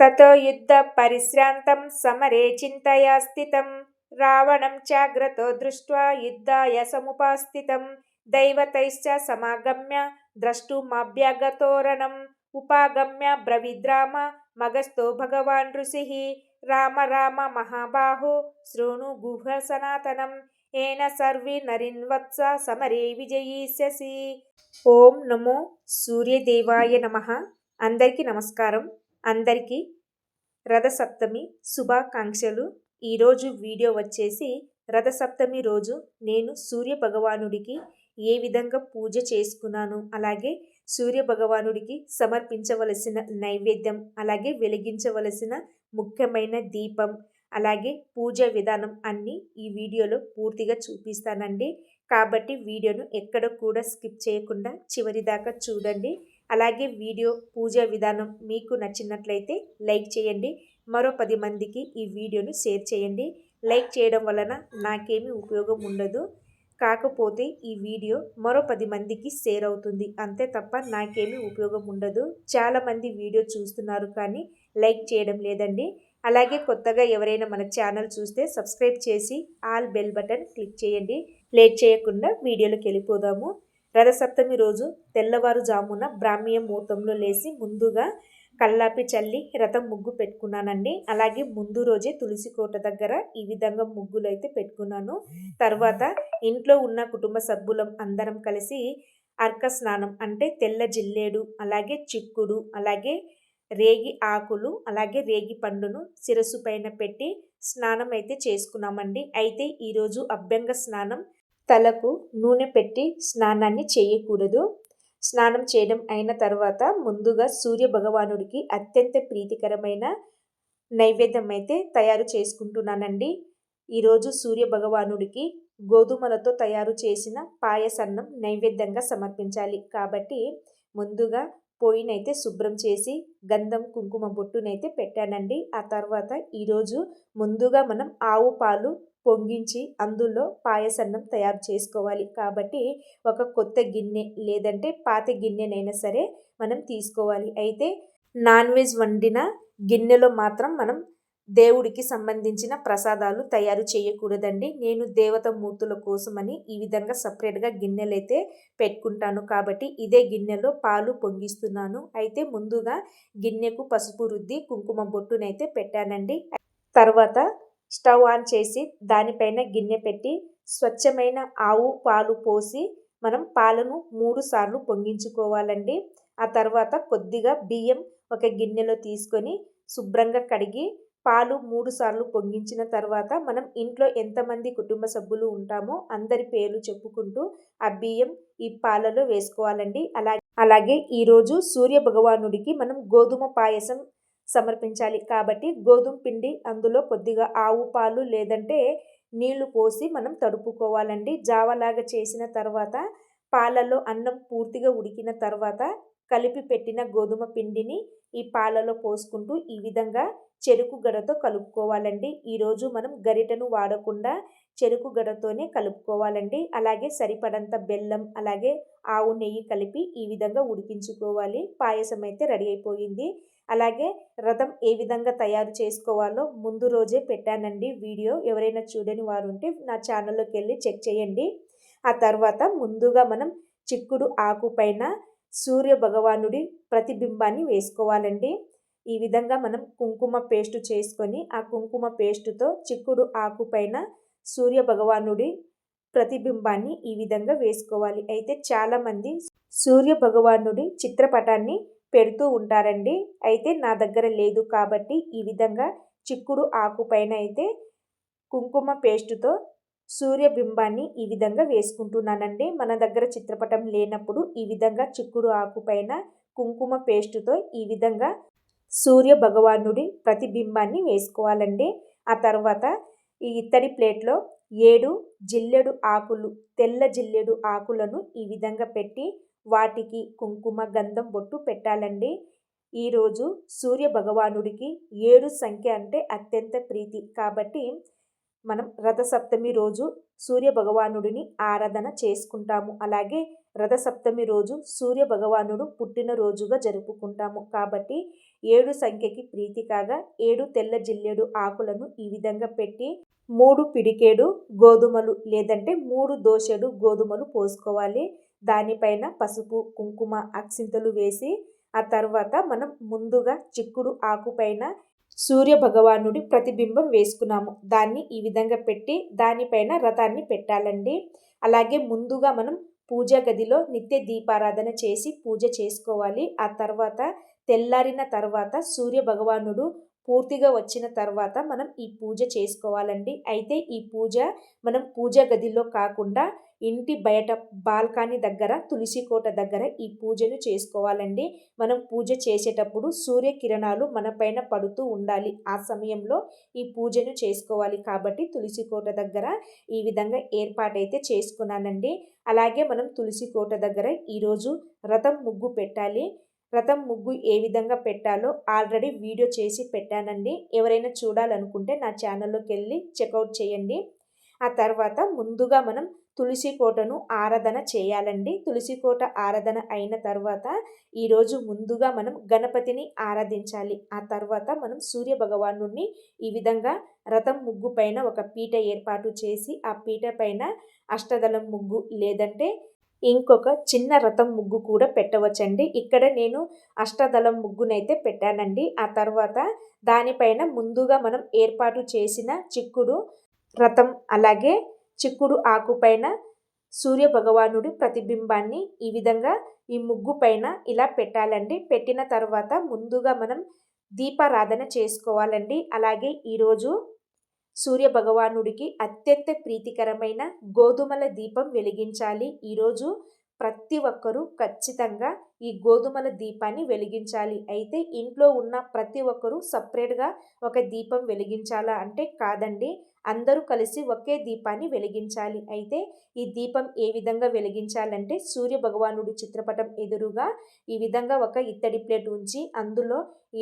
తతో యుద్ధ పరిశ్రాంతం సమరే చింతయా స్థితం. రావణం చాగ్రతో దృష్ట్వా యుద్ధాయ సముపాస్థితం. దైవతైశ్చ సమాగమ్య ద్రష్టుమభ్యగతోరణం. ఉపాగమ్య బ్రవిద్రామ మగస్థో భగవాన్ ఋషిః. రామ రామ మహాబాహో శృణు గుహ సనాతనం. ఏన సర్వి నరిన్వత్స సమరే విజయీష్యసి. ఓం నమో సూర్యదేవాయ నమ. అందరికీ నమస్కారం. అందరికీ రథసప్తమి శుభాకాంక్షలు. ఈరోజు వీడియో వచ్చేసి రథసప్తమి రోజు నేను సూర్య భగవానుడికి ఏ విధంగా పూజ చేసుకున్నాను అలాగే సూర్య భగవానుడికి సమర్పించవలసిన నైవేద్యం అలాగే వెలిగించవలసిన ముఖ్యమైన దీపం అలాగే పూజ విధానం అన్నీ ఈ వీడియోలో పూర్తిగా చూపిస్తానండి. కాబట్టి వీడియోను ఎక్కడ కూడా స్కిప్ చేయకుండా చివరి దాకా చూడండి. అలాగే వీడియో పూజ విధానం మీకు నచ్చినట్లయితే లైక్ చేయండి. మరో పది మందికి ఈ వీడియోను షేర్ చేయండి. లైక్ చేయడం వలన నాకేమీ ఉపయోగం ఉండదు. కాకపోతే ఈ వీడియో మరో పది మందికి షేర్ అవుతుంది. అంతే తప్ప నాకేమీ ఉపయోగం ఉండదు. చాలామంది వీడియో చూస్తున్నారు కానీ లైక్ చేయడం లేదండి. అలాగే కొత్తగా ఎవరైనా మన ఛానల్ చూస్తే సబ్స్క్రైబ్ చేసి ఆల్ బెల్ బటన్ క్లిక్ చేయండి. లేట్ చేయకుండా వీడియోలోకి వెళ్ళిపోదాము. రథసప్తమి రోజు తెల్లవారుజామున బ్రాహ్మీయ ముహూర్తంలో లేచి ముందుగా కల్లాపి చల్లి రథం ముగ్గు పెట్టుకున్నానండి. అలాగే ముందు రోజే తులసి కోట దగ్గర ఈ విధంగా ముగ్గులు అయితే పెట్టుకున్నాను. తర్వాత ఇంట్లో ఉన్న కుటుంబ సభ్యులం అందరం కలిసి అర్క స్నానం అంటే తెల్ల జిల్లేడు అలాగే చిక్కుడు అలాగే రేగి ఆకులు అలాగే రేగి పండును శిరస్సు పైన పెట్టి స్నానం అయితే చేసుకున్నామండి. అయితే ఈరోజు అభ్యంగ స్నానం తలకు నూనె పెట్టి స్నానాన్ని చేయకూడదు. స్నానం చేయడం అయిన తర్వాత ముందుగా సూర్య భగవానుడికి అత్యంత ప్రీతికరమైన నైవేద్యం అయితే తయారు చేసుకుంటున్నానండి. ఈరోజు సూర్య భగవానుడికి గోధుమలతో తయారు చేసిన పాయసన్నం నైవేద్యంగా సమర్పించాలి. కాబట్టి ముందుగా పొయ్యినైతే శుభ్రం చేసి గంధం కుంకుమ బొట్టునైతే పెట్టానండి. ఆ తర్వాత ఈరోజు ముందుగా మనం ఆవు పాలు పొంగించి అందులో పాయసన్నం తయారు చేసుకోవాలి. కాబట్టి ఒక కొత్త గిన్నె లేదంటే పాత గిన్నెనైనా సరే మనం తీసుకోవాలి. అయితే నాన్ వెజ్ వండిన గిన్నెలో మాత్రం మనం దేవుడికి సంబంధించిన ప్రసాదాలు తయారు చేయకూడదండి. నేను దేవత మూర్తుల కోసమని ఈ విధంగా సపరేట్గా గిన్నెలైతే పెట్టుకుంటాను. కాబట్టి ఇదే గిన్నెలో పాలు పొంగిస్తున్నాను. అయితే ముందుగా గిన్నెకు పసుపు రుద్ది కుంకుమ బొట్టునైతే పెట్టానండి. తర్వాత స్టవ్ ఆన్ చేసి దానిపైన గిన్నె పెట్టి స్వచ్ఛమైన ఆవు పాలు పోసి మనం పాలను మూడు సార్లు పొంగించుకోవాలండి. ఆ తర్వాత కొద్దిగా బియ్యం ఒక గిన్నెలో తీసుకొని శుభ్రంగా కడిగి పాలు మూడు సార్లు పొంగించిన తర్వాత మనం ఇంట్లో ఎంతమంది కుటుంబ సభ్యులు ఉంటామో అందరి పేర్లు చెప్పుకుంటూ ఆ బియ్యం ఈ పాలలో వేసుకోవాలండి. అలా అలాగే ఈరోజు సూర్య భగవానుడికి మనం గోధుమ పాయసం సమర్పించాలి. కాబట్టి గోధుమ పిండి అందులో కొద్దిగా ఆవు పాలు లేదంటే నీళ్ళు పోసి మనం తడుపుకోవాలండి. జావలాగా చేసిన తర్వాత పాలలో అన్నం పూర్తిగా ఉడికిన తర్వాత కలిపి పెట్టిన గోధుమ పిండిని ఈ పాలలో పోసుకుంటూ ఈ విధంగా చెరుకు గడతో కలుపుకోవాలండి. ఈరోజు మనం గరిటను వాడకుండా చెరుకు గడతోనే కలుపుకోవాలండి. అలాగే సరిపడంత బెల్లం అలాగే ఆవు నెయ్యి కలిపి ఈ విధంగా ఉడికించుకోవాలి. పాయసం అయితే రెడీ అయిపోయింది. అలాగే రథం ఏ విధంగా తయారు చేసుకోవాలో ముందు రోజే పెట్టానండి వీడియో. ఎవరైనా చూడని వారు ఉంటే నా ఛానల్లోకి వెళ్ళి చెక్ చేయండి. ఆ తర్వాత ముందుగా మనం చిక్కుడు ఆకు పైన సూర్య భగవానుడి ప్రతిబింబాన్ని వేసుకోవాలండి. ఈ విధంగా మనం కుంకుమ పేస్ట్ చేసుకొని ఆ కుంకుమ పేస్టుతో చిక్కుడు ఆకు పైన సూర్య భగవానుడి ప్రతిబింబాన్ని ఈ విధంగా వేసుకోవాలి. అయితే చాలామంది సూర్య భగవానుడి చిత్రపటాన్ని పెడుతూ ఉంటారండి. అయితే నా దగ్గర లేదు కాబట్టి ఈ విధంగా చిక్కుడు ఆకు పైన అయితే కుంకుమ పేస్టుతో సూర్యబింబాన్ని ఈ విధంగా వేసుకుంటున్నానండి. మన దగ్గర చిత్రపటం లేనప్పుడు ఈ విధంగా చిక్కుడు ఆకు పైన కుంకుమ పేస్టుతో ఈ విధంగా సూర్య భగవానుడి ప్రతిబింబాన్ని వేసుకోవాలండి. ఆ తర్వాత ఈ ఇత్తడి ప్లేట్లో ఏడు జిల్లెడు ఆకులు తెల్ల జిల్లెడు ఆకులను ఈ విధంగా పెట్టి వాటికి కుంకుమ గంధం బొట్టు పెట్టాలండి. ఈరోజు సూర్య భగవానుడికి ఏడు సంఖ్య అంటే అత్యంత ప్రీతి. కాబట్టి మనం రథసప్తమి రోజు సూర్య భగవానుడిని ఆరాధన చేసుకుంటాము. అలాగే రథసప్తమి రోజు సూర్య భగవానుడు పుట్టినరోజుగా జరుపుకుంటాము. కాబట్టి ఏడు సంఖ్యకి ప్రీతి కాగా ఏడు తెల్ల జిల్లేడు ఆకులను ఈ విధంగా పెట్టి మూడు పిడికేడు గోధుమలు లేదంటే మూడు దోశలు గోధుమలు పోసుకోవాలి. దానిపైన పసుపు కుంకుమ అక్షింతలు వేసి ఆ తర్వాత మనం ముందుగా చిక్కుడు ఆకుపైన సూర్య భగవానుడి ప్రతిబింబం వేసుకున్నాము. దాన్ని ఈ విధంగా పెట్టి దానిపైన రథాన్ని పెట్టాలండి. అలాగే ముందుగా మనం పూజా గదిలో నిత్య దీపారాధన చేసి పూజ చేసుకోవాలి. ఆ తర్వాత తెల్లారిన తర్వాత సూర్య భగవానుడు పూర్తిగా వచ్చిన తర్వాత మనం ఈ పూజ చేసుకోవాలండి. అయితే ఈ పూజ మనం పూజ గదిలో కాకుండా ఇంటి బయట బాల్కనీ దగ్గర తులసి కోట దగ్గర ఈ పూజను చేసుకోవాలండి. మనం పూజ చేసేటప్పుడు సూర్యకిరణాలు మన పైన పడుతూ ఉండాలి. ఆ సమయంలో ఈ పూజను చేసుకోవాలి కాబట్టి తులసి కోట దగ్గర ఈ విధంగా ఏర్పాటైతే చేసుకున్నానండి. అలాగే మనం తులసి కోట దగ్గర ఈరోజు రథం ముగ్గు పెట్టాలి. రథం ముగ్గు ఏ విధంగా పెట్టాలో ఆల్రెడీ వీడియో చేసి పెట్టానండి. ఎవరైనా చూడాలనుకుంటే నా ఛానల్లోకి వెళ్ళి చెక్అవుట్ చేయండి. ఆ తర్వాత ముందుగా మనం తులసి కోటను ఆరాధన చేయాలండి. తులసి కోట ఆరాధన అయిన తర్వాత ఈరోజు ముందుగా మనం గణపతిని ఆరాధించాలి. ఆ తర్వాత మనం సూర్య భగవాను ఈ విధంగా రథం ముగ్గు పైన ఒక పీట ఏర్పాటు చేసి ఆ పీట పైన అష్టదళం ముగ్గు లేదంటే ఇంకొక చిన్న రథం ముగ్గు కూడా పెట్టవచ్చండి. ఇక్కడ నేను అష్టదళం ముగ్గునైతే పెట్టానండి. ఆ తర్వాత దానిపైన ముందుగా మనం ఏర్పాటు చేసిన చిక్కుడు రథం అలాగే చిక్కుడు ఆకుపైన సూర్య భగవానుడి ప్రతిబింబాన్ని ఈ విధంగా ఈ ముగ్గు పైన ఇలా పెట్టాలండి. పెట్టిన తర్వాత ముందుగా మనం దీపారాధన చేసుకోవాలండి. అలాగే ఈరోజు సూర్య భగవానుడికి అత్యంత ప్రీతికరమైన గోధుమల దీపం వెలిగించాలి. ఈరోజు ప్రతి ఒక్కరూ ఖచ్చితంగా ఈ గోధుమల దీపాన్ని వెలిగించాలి. అయితే ఇంట్లో ఉన్న ప్రతి ఒక్కరూ సపరేట్గా ఒక దీపం వెలిగించాలా అంటే కాదండి. అందరూ కలిసి ఒకే దీపాన్ని వెలిగించాలి. అయితే ఈ దీపం ఏ విధంగా వెలిగించాలంటే సూర్య భగవానుడి చిత్రపటం ఎదురుగా ఈ విధంగా ఒక ఇత్తడి ప్లేట్ ఉంచి అందులో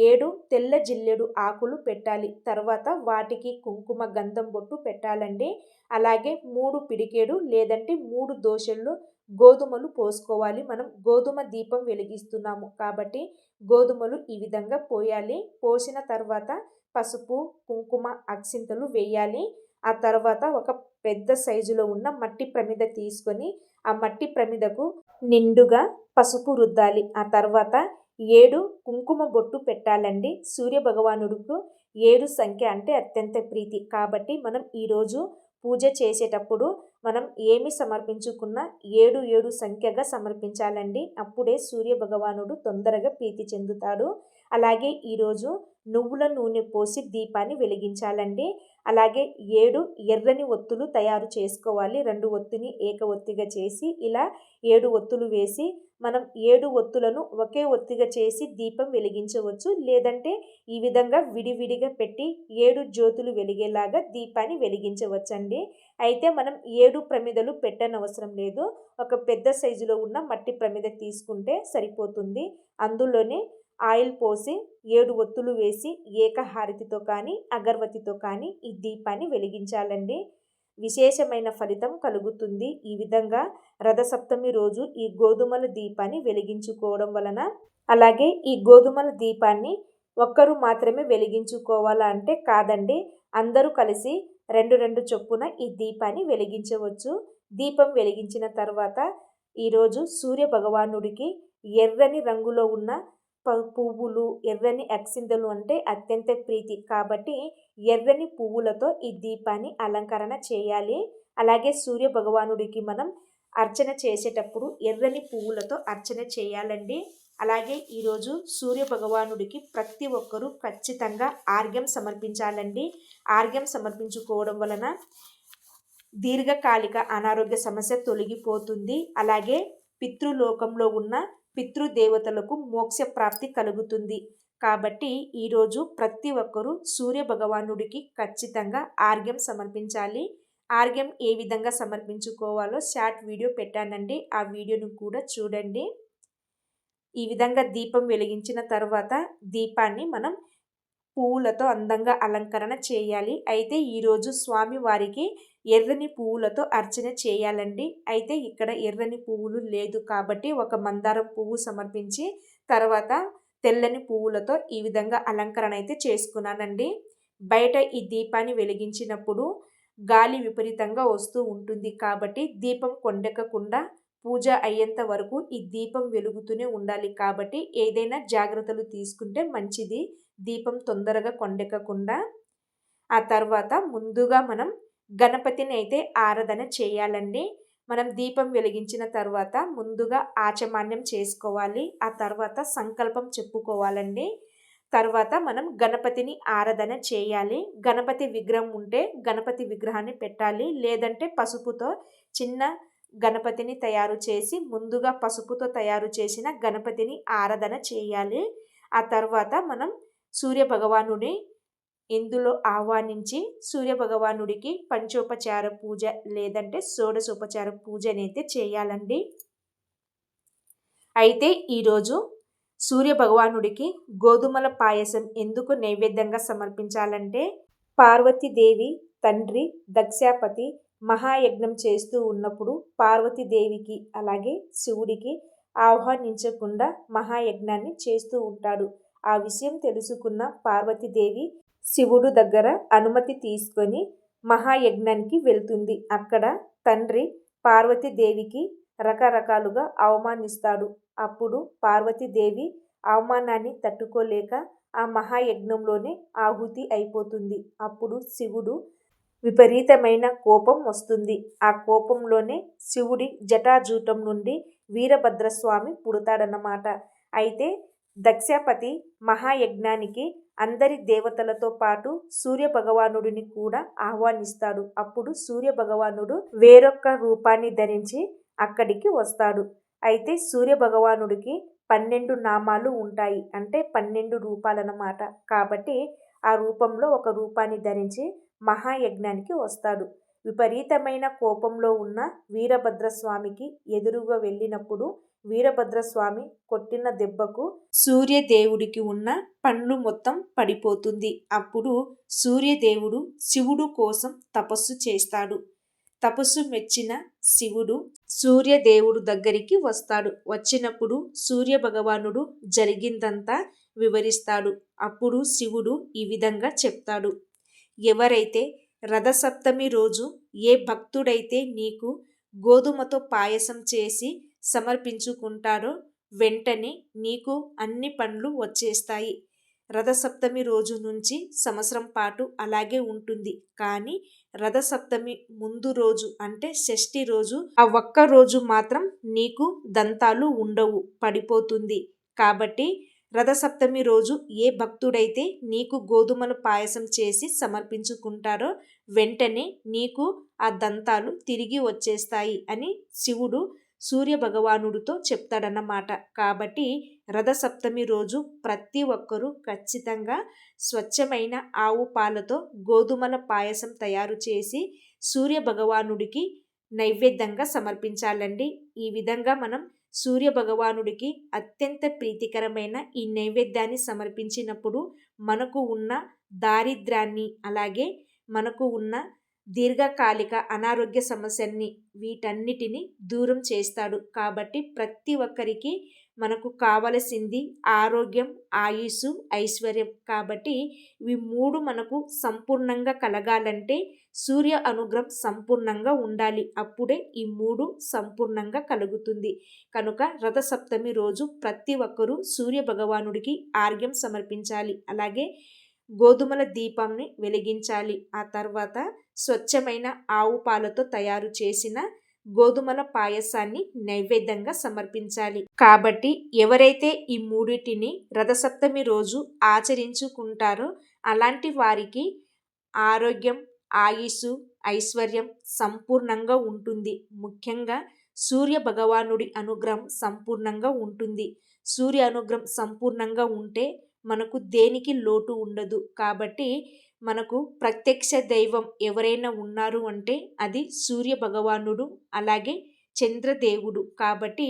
ఏడు తెల్ల జిల్లెడు ఆకులు పెట్టాలి. తర్వాత వాటికి కుంకుమ గంధం బొట్టు పెట్టాలండి. అలాగే మూడు పిడికేడు లేదంటే మూడు దోశలు గోధుమలు పోసుకోవాలి. మనం గోధుమ దీపం వెలిగిస్తున్నాము కాబట్టి గోధుమలు ఈ విధంగా పోయాలి. పోసిన తర్వాత పసుపు కుంకుమ అక్షింతలు వేయాలి. ఆ తర్వాత ఒక పెద్ద సైజులో ఉన్న మట్టి ప్రమిద తీసుకొని ఆ మట్టి ప్రమిదకు నిండుగా పసుపు రుద్దాలి. ఆ తర్వాత ఏడు కుంకుమ బొట్టు పెట్టాలండి. సూర్య భగవానుడుకు ఏడు సంఖ్య అంటే అత్యంత ప్రీతి. కాబట్టి మనం ఈరోజు పూజ చేసేటప్పుడు మనం ఏమి సమర్పించుకున్నా ఏడు ఏడు సంఖ్యగా సమర్పించాలండి. అప్పుడే సూర్య భగవానుడు తొందరగా ప్రీతి చెందుతాడు. అలాగే ఈరోజు నువ్వుల నూనె పోసి దీపాన్ని వెలిగించాలండి. అలాగే ఏడు ఎర్రని ఒత్తులు తయారు చేసుకోవాలి. రెండు ఒత్తిని ఏక ఒత్తిగా చేసి ఇలా ఏడు ఒత్తులు వేసి మనం ఏడు ఒత్తులను ఒకే ఒత్తిగా చేసి దీపం వెలిగించవచ్చు. లేదంటే ఈ విధంగా విడివిడిగా పెట్టి ఏడు జ్యోతులు వెలిగేలాగా దీపాన్ని వెలిగించవచ్చండి. అయితే మనం ఏడు ప్రమిదలు పెట్టనవసరం లేదు. ఒక పెద్ద సైజులో ఉన్న మట్టి ప్రమిద తీసుకుంటే సరిపోతుంది. అందులోనే ఆయిల్ పోసి ఏడు ఒత్తులు వేసి ఏకహారతితో కానీ అగర్వతితో కానీ ఈ దీపాన్ని వెలిగించాలండి. విశేషమైన ఫలితం కలుగుతుంది. ఈ విధంగా రథసప్తమి రోజు ఈ గోధుమల దీపాన్ని వెలిగించుకోవడం వలన అలాగే ఈ గోధుమల దీపాన్ని ఒక్కరు మాత్రమే వెలిగించుకోవాలా అంటే కాదండి. అందరూ కలిసి రెండు రెండు చొప్పున ఈ దీపాన్ని వెలిగించవచ్చు. దీపం వెలిగించిన తర్వాత ఈరోజు సూర్య భగవానుడికి ఎర్రని రంగులో ఉన్న పువ్వులు ఎర్రని అక్సిందలు అంటే అత్యంత ప్రీతి. కాబట్టి ఎర్రని పువ్వులతో ఈ దీపాన్ని అలంకరణ చేయాలి. అలాగే సూర్య భగవానుడికి మనం అర్చన చేసేటప్పుడు ఎర్రని పువ్వులతో అర్చన చేయాలండి. అలాగే ఈరోజు సూర్య భగవానుడికి ప్రతి ఒక్కరూ ఖచ్చితంగా ఆర్గ్యం సమర్పించాలండి. ఆర్గ్యం సమర్పించుకోవడం వలన దీర్ఘకాలిక అనారోగ్య సమస్య తొలగిపోతుంది. అలాగే పితృలోకంలో ఉన్న పితృదేవతలకు మోక్ష ప్రాప్తి కలుగుతుంది. కాబట్టి ఈరోజు ప్రతి ఒక్కరూ సూర్య భగవానుడికి ఖచ్చితంగా ఆర్గ్యం సమర్పించాలి. ఆర్గ్యం ఏ విధంగా సమర్పించుకోవాలో షార్ట్ వీడియో పెట్టానండి. ఆ వీడియోను కూడా చూడండి. ఈ విధంగా దీపం వెలిగించిన తర్వాత దీపాన్ని మనం పువ్వులతో అందంగా అలంకరణ చేయాలి. అయితే ఈరోజు స్వామి వారికి ఎర్రని పువ్వులతో అర్చన చేయాలండి. అయితే ఇక్కడ ఎర్రని పువ్వులు లేదు కాబట్టి ఒక మందారం పువ్వు సమర్పించి తర్వాత తెల్లని పువ్వులతో ఈ విధంగా అలంకరణ అయితే చేసుకున్నానండి. బయట ఈ దీపాన్ని వెలిగించినప్పుడు గాలి విపరీతంగా వస్తూ ఉంటుంది కాబట్టి దీపం కొండెక్కకుండా పూజ అయ్యేంత వరకు ఈ దీపం వెలుగుతూనే ఉండాలి కాబట్టి ఏదైనా జాగ్రత్తలు తీసుకుంటే మంచిది. దీపం తొందరగా కొండెక్కకుండా. ఆ తర్వాత ముందుగా మనం గణపతిని అయితే ఆరాధన చేయాలండి. మనం దీపం వెలిగించిన తర్వాత ముందుగా ఆచమాన్యం చేసుకోవాలి. ఆ తర్వాత సంకల్పం చెప్పుకోవాలండి. తర్వాత మనం గణపతిని ఆరాధన చేయాలి. గణపతి విగ్రహం ఉంటే గణపతి విగ్రహాన్ని పెట్టాలి. లేదంటే పసుపుతో చిన్న గణపతిని తయారు చేసి ముందుగా పసుపుతో తయారు చేసిన గణపతిని ఆరాధన చేయాలి. ఆ తర్వాత మనం సూర్య భగవానుడి ఇందులో ఆహ్వానించి సూర్యభగవానుడికి పంచోపచార పూజ లేదంటే షోడశోపచార పూజ అయితే చేయాలండి. అయితే ఈరోజు సూర్య భగవానుడికి గోధుమల పాయసం ఎందుకు నైవేద్యంగా సమర్పించాలంటే పార్వతీదేవి తండ్రి దక్షాపతి మహాయజ్ఞం చేస్తూ ఉన్నప్పుడు పార్వతీదేవికి అలాగే శివుడికి ఆహ్వానించకుండా మహాయజ్ఞాన్ని చేస్తూ ఉంటాడు. ఆ విషయం తెలుసుకున్న పార్వతీదేవి శివుడు దగ్గర అనుమతి తీసుకొని మహాయజ్ఞానికి వెళ్తుంది. అక్కడ తండ్రి పార్వతీదేవికి రకరకాలుగా అవమానిస్తాడు. అప్పుడు పార్వతీదేవి అవమానాన్ని తట్టుకోలేక ఆ మహాయజ్ఞంలోనే ఆహుతి అయిపోతుంది. అప్పుడు శివుడు విపరీతమైన కోపం వస్తుంది. ఆ కోపంలోనే శివుడి జటాజూటం నుండి వీరభద్రస్వామి పుడతాడన్నమాట. అయితే దక్షపతి మహాయజ్ఞానికి అందరి దేవతలతో పాటు సూర్య భగవానుడిని కూడా ఆహ్వానిస్తాడు. అప్పుడు సూర్య భగవానుడు వేరొక రూపాన్ని ధరించి అక్కడికి వస్తాడు. అయితే సూర్య భగవానుడికి పన్నెండు నామాలు ఉంటాయి. అంటే పన్నెండు రూపాలన్నమాట. కాబట్టి ఆ రూపంలో ఒక రూపాన్ని ధరించి మహాయజ్ఞానికి వస్తాడు. విపరీతమైన కోపంలో ఉన్న వీరభద్రస్వామికి ఎదురుగా వెళ్ళినప్పుడు వీరభద్రస్వామి కొట్టిన దెబ్బకు సూర్యదేవుడికి ఉన్న పండ్లు మొత్తం పడిపోతుంది. అప్పుడు సూర్యదేవుడు శివుడు కోసం తపస్సు చేస్తాడు. తపస్సు మెచ్చిన శివుడు సూర్యదేవుడు దగ్గరికి వస్తాడు. వచ్చినప్పుడు సూర్య భగవానుడు జరిగిందంతా వివరిస్తాడు. అప్పుడు శివుడు ఈ విధంగా చెప్తాడు. ఎవరైతే రథసప్తమి రోజు ఏ భక్తుడైతే నీకు గోధుమతో పాయసం చేసి సమర్పించుకుంటారో వెంటనే నీకు అన్ని పండ్లు వచ్చేస్తాయి. రథసప్తమి రోజు నుంచి సంవత్సరం పాటు అలాగే ఉంటుంది. కానీ రథసప్తమి ముందు రోజు అంటే షష్ఠి రోజు ఆ ఒక్క రోజు మాత్రం నీకు దంతాలు ఉండవు పడిపోతుంది. కాబట్టి రథసప్తమి రోజు ఏ భక్తుడైతే నీకు గోధుమలు పాయసం చేసి సమర్పించుకుంటారో వెంటనే నీకు ఆ దంతాలు తిరిగి వచ్చేస్తాయి అని శివుడు సూర్య భగవానుడితో చెప్తాడన్నమాట. కాబట్టి రథసప్తమి రోజు ప్రతి ఒక్కరూ ఖచ్చితంగా స్వచ్ఛమైన ఆవు పాలతో గోధుమల పాయసం తయారు చేసి సూర్య భగవానుడికి నైవేద్యంగా సమర్పించాలండి. ఈ విధంగా మనం సూర్య భగవానుడికి అత్యంత ప్రీతికరమైన ఈ నైవేద్యాన్ని సమర్పించినప్పుడు మనకు ఉన్న దారిద్రాన్ని అలాగే మనకు ఉన్న దీర్ఘకాలిక అనారోగ్య సమస్యల్ని వీటన్నిటిని దూరం చేస్తాడు. కాబట్టి ప్రతి ఒక్కరికి మనకు కావలసింది ఆరోగ్యం ఆయుస్సు ఐశ్వర్యం. కాబట్టి ఇవి మూడు మనకు సంపూర్ణంగా కలగాలంటే సూర్య అనుగ్రహం సంపూర్ణంగా ఉండాలి. అప్పుడే ఈ మూడు సంపూర్ణంగా కలుగుతుంది. కనుక రథసప్తమి రోజు ప్రతి ఒక్కరూ సూర్య భగవానుడికి ఆర్గ్యం సమర్పించాలి. అలాగే గోధుమల దీపంని వెలిగించాలి. ఆ తర్వాత స్వచ్ఛమైన ఆవు పాలతో తయారు చేసిన గోధుమల పాయసాన్ని నైవేద్యంగా సమర్పించాలి. కాబట్టి ఎవరైతే ఈ మూడిటిని రథసప్తమి రోజు ఆచరించుకుంటారో అలాంటి వారికి ఆరోగ్యం ఆయుస్సు ఐశ్వర్యం సంపూర్ణంగా ఉంటుంది. ముఖ్యంగా సూర్య భగవానుడి అనుగ్రహం సంపూర్ణంగా ఉంటుంది. సూర్య అనుగ్రహం సంపూర్ణంగా ఉంటే మనకు దేనికి లోటు ఉండదు. కాబట్టి మనకు ప్రత్యక్ష దైవం ఎవరైనా ఉన్నారు అంటే అది సూర్య భగవానుడు అలాగే చంద్రదేవుడు. కాబట్టి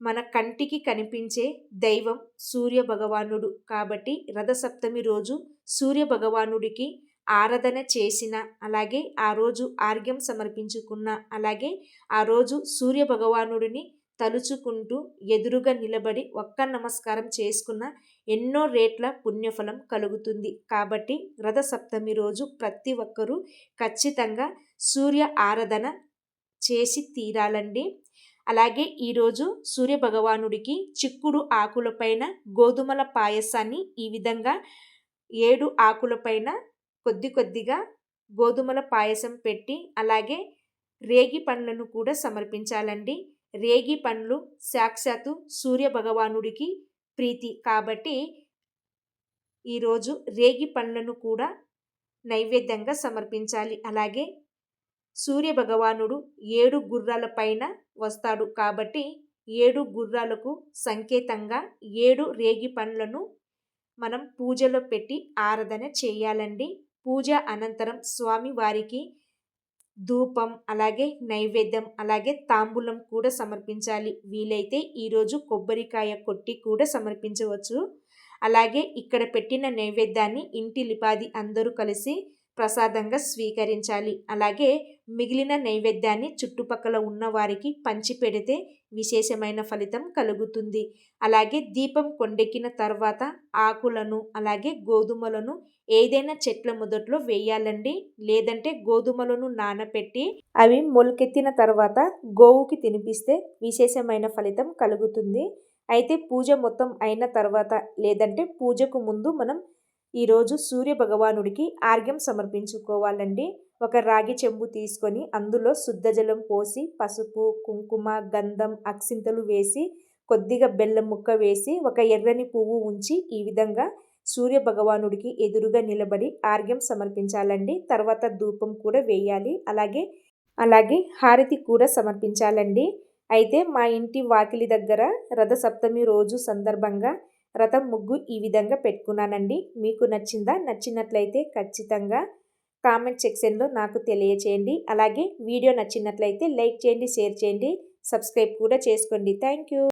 మన కంటికి కనిపించే దైవం సూర్య భగవానుడు కాబట్టి రథసప్తమి రోజు సూర్య భగవానుడికి ఆరాధన చేసిన అలాగే ఆ రోజు ఆర్ఘ్యం సమర్పించుకున్న అలాగే ఆ రోజు సూర్య భగవానుడిని తలుచుకుంటూ ఎదురుగా నిలబడి ఒక్క నమస్కారం చేసుకున్న ఎన్నో రేట్ల పుణ్యఫలం కలుగుతుంది. కాబట్టి రథ సప్తమి రోజు ప్రతి ఒక్కరూ ఖచ్చితంగా సూర్య ఆరాధన చేసి తీరాలండి. అలాగే ఈరోజు సూర్య భగవానుడికి చిక్కుడు ఆకులపైన గోధుమల పాయసాన్ని ఈ విధంగా ఏడు ఆకులపైన కొద్ది కొద్దిగా గోధుమల పాయసం పెట్టి అలాగే రేగి పండ్లను కూడా సమర్పించాలండి. రేగి పండ్లు సాక్షాత్తు సూర్య భగవానుడికి ప్రీతి. కాబట్టి ఈరోజు రేగి పండ్లను కూడా నైవేద్యంగా సమర్పించాలి. అలాగే సూర్య భగవానుడు ఏడు గుర్రాల పైన వస్తాడు. కాబట్టి ఏడు గుర్రాలకు సంకేతంగా ఏడు రేగి పండ్లను మనం పూజలో పెట్టి ఆరాధన చేయాలండి. పూజ అనంతరం స్వామివారికి ధూపం అలాగే నైవేద్యం అలాగే తాంబూలం కూడా సమర్పించాలి. వీలైతే ఈరోజు కొబ్బరికాయ కొట్టి కూడా సమర్పించవచ్చు. అలాగే ఇక్కడ పెట్టిన నైవేద్యాన్ని ఇంటి లిపాది అందరూ కలిసి ప్రసాదంగా స్వీకరించాలి. అలాగే మిగిలిన నైవేద్యాన్ని చుట్టుపక్కల ఉన్న వారికి విశేషమైన ఫలితం కలుగుతుంది. అలాగే దీపం కొండెక్కిన తర్వాత ఆకులను అలాగే గోధుమలను ఏదైనా చెట్ల మొదట్లో వేయాలండి. లేదంటే గోధుమలను నానపెట్టి అవి మొలకెత్తిన తర్వాత గోవుకి తినిపిస్తే విశేషమైన ఫలితం కలుగుతుంది. అయితే పూజ మొత్తం అయిన తర్వాత లేదంటే పూజకు ముందు మనం ఈరోజు సూర్య భగవానుడికి ఆర్ఘ్యం సమర్పించుకోవాలండి. ఒక రాగి చెంబు తీసుకొని అందులో శుద్ధజలం పోసి పసుపు కుంకుమ గంధం అక్సింతలు వేసి కొద్దిగా బెల్లం ముక్క వేసి ఒక ఎర్రని పువ్వు ఉంచి ఈ విధంగా సూర్య భగవానుడికి ఎదురుగా నిలబడి ఆర్ఘ్యం సమర్పించాలండి. తర్వాత ధూపం కూడా వేయాలి. అలాగే అలాగే హారతి కూడా సమర్పించాలండి. అయితే మా ఇంటి వాకిలి దగ్గర రథసప్తమి రోజు సందర్భంగా రథం ముగ్గు ఈ విధంగా పెట్టుకున్నానండి. మీకు నచ్చిందా? నచ్చినట్లయితే ఖచ్చితంగా కామెంట్ సెక్షన్లో నాకు తెలియచేయండి. అలాగే వీడియో నచ్చినట్లయితే లైక్ చేయండి షేర్ చేయండి సబ్స్క్రైబ్ కూడా చేసుకోండి. Thank you.